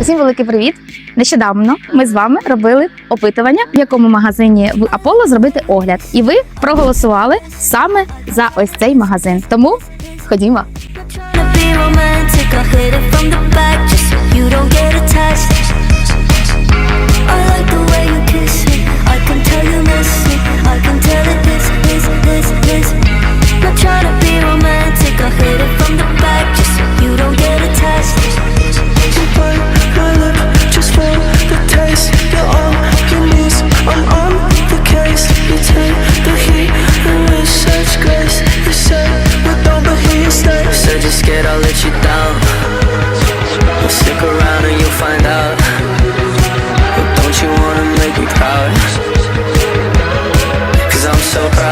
Усім великий привіт! Нещодавно ми з вами робили опитування, в якому магазині в Аполло зробити огляд. І ви проголосували саме за ось цей магазин. Тому ходімо.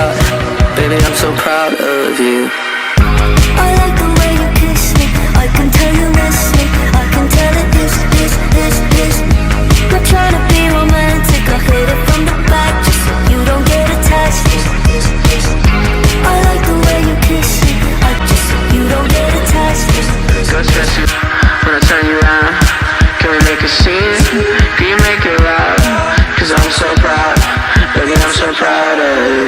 Proud, baby, I'm so proud of you. I like the way you kiss me. I can tell you miss me. I can tell it this, this, this, this. Not trying to be romantic. I hit it from the back just so you don't get attached. I like the way you kiss me. I just so you don't get attached. Go stress you when I turn you around. Can we make a scene? Can you make it loud? Cause I'm so proud, baby, I'm so proud of you.